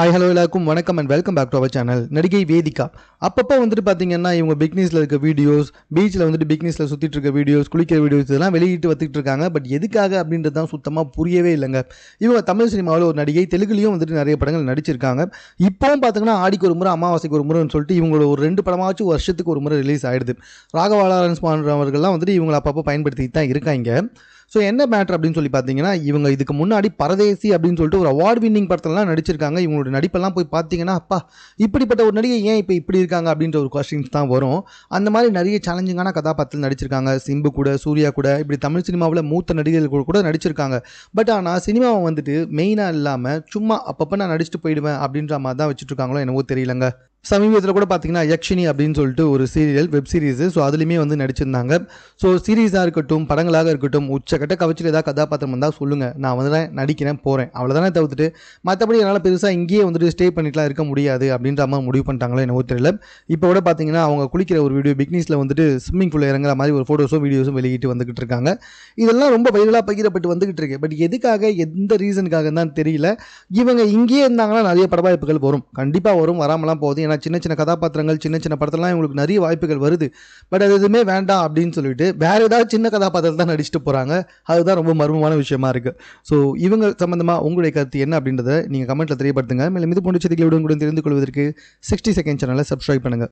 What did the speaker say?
Hi hello எல்லாருக்கும் வணக்கம் and welcome back to our channel நடிகை வேதிகா. அப்பப்போ வந்துட்டு பார்த்தீங்கன்னா இவங்க பிக்னிஸில் இருக்க வீடியோஸ் பீச்சில் வந்துட்டு பிக்னிஸில் சுற்றிட்டு இருக்க வீடியோஸ் குளிக்கிற வீடியோஸ் இதெல்லாம் வெளியிட்டு வந்துட்டு இருக்காங்க. பட் எதுக்காக அப்படின்றது தான் சுத்தமாக புரியவே இல்லைங்க. இவங்க தமிழ் சினிமாவில் ஒரு நடிகை தெலுங்குலேயும் வந்துட்டு நிறைய படங்கள் நடிச்சிருக்காங்க. இப்போவும் பார்த்தீங்கன்னா ஆடிக்கு ஒரு முறை அமாவாசைக்கு ஒரு முறைன்னு சொல்லிட்டு இவங்களோட ஒரு ரெண்டு படமாச்சும் வருஷத்துக்கு ஒரு முறை ரிலீஸ் ஆகிடுது ராகவா லாரன்ஸ் வந்துட்டு இவங்களை அப்பப்போ பயன்படுத்திட்டு தான் இருக்காங்க. ஸோ என்ன மேட்ரு அப்படின்னு சொல்லி பார்த்தீங்கன்னா இவங்க இதுக்கு முன்னாடி பரதேசி அப்படின்னு சொல்லிட்டு ஒரு அவார்ட் வின்னிங் படத்தெல்லாம் நடிச்சிருக்காங்க. இவங்களோட நடிப்பெல்லாம் போய் பார்த்தீங்கன்னா அப்பா இப்படிப்பட்ட ஒரு நடிகை ஏன் இப்போ இப்படி இருக்காங்க அப்படின்ற ஒரு கொஸ்டின்ஸ் தான் வரும். அந்த மாதிரி நிறைய சேலஞ்சிங்கான கதாபாத்திரத்தில் நடிச்சிருக்காங்க. சிம்பு கூட சூர்யா கூட இப்படி தமிழ் சினிமாவில் மூத்த நடிகர்கள் கூட நடிச்சிருக்காங்க. பட் ஆனால் சினிமாவை வந்துட்டு மெயினாக இல்லாமல் சும்மா அப்பப்போ நான் நடிச்சுட்டு போயிடுவேன் அப்படின்ற மாதிரி தான் வச்சுட்டு இருக்காங்களோ என்னவோ தெரியலங்க. சமீபத்தில் கூட பார்த்தீங்கன்னா யக்ஷினி அப்படின்னு சொல்லிட்டு ஒரு சீரியல் வெப் சீரிஸு ஸோ அதுலேயுமே வந்து நடிச்சிருந்தாங்க. ஸோ சீரீஸாக இருக்கட்டும் படங்களாக இருக்கட்டும் உச்சக்கட்ட கவச்சில் ஏதாவது கதாபாத்திரம் வந்தால் சொல்லுங்கள் நான் வந்து தான் நடிக்கிறேன் போகிறேன் அவ்வளோதானே தவிர்த்துட்டு மற்றபடி என்னால் பெருசாக இங்கேயே வந்துட்டு ஸ்டே பண்ணிட்டுலாம் இருக்க முடியாது அப்படின்ற மாதிரி முடிவு பண்ணிட்டாங்களோ என்னவோ தெரியல. இப்போ கூட பார்த்தீங்கன்னா அவங்க குளிக்கிற ஒரு வீடியோ பிக்னிஸில் வந்துட்டு ஸ்விம்மிங் பூலில் இறங்குற மாதிரி ஒரு ஃபோட்டோஸும் வீடியோஸும் வெளியிட்டு வந்துகிட்டு இருக்காங்க. இதெல்லாம் ரொம்ப வைரலாக பகிரப்பட்டு வந்துகிட்டு இருக்கு. பட் எதுக்காக எந்த ரீசனுக்காக தான் தெரியல. இவங்க இங்கேயே இருந்தாங்கன்னா நிறைய படவாய்ப்புகள் வரும். கண்டிப்பாக வரும். வராமலாம் போகுது. பார்த்தீங்கன்னா சின்ன சின்ன கதாபாத்திரங்கள் சின்ன சின்ன படத்தெல்லாம் இவங்களுக்கு நிறைய வாய்ப்புகள் வருது. பட் அது எதுவுமே வேண்டாம் அப்படின்னு சொல்லிட்டு வேறு ஏதாவது சின்ன கதாபாத்திரத்தை தான் நடிச்சுட்டு போகிறாங்க அதுதான் ரொம்ப மர்மமான விஷயமா இருக்குது ஸோ இவங்க சம்மந்தமாக உங்களுடைய கருத்து என்ன அப்படின்றத நீங்கள் கமெண்ட்டில் தெரியப்படுத்துங்க. மேலும் இது போன்ற செய்திகளுடன் கூட தெரிந்து கொள்வதற்கு சிக்ஸ்டி செகண்ட் சேனலை சப்ஸ்கிரைப் பண்ணுங்கள்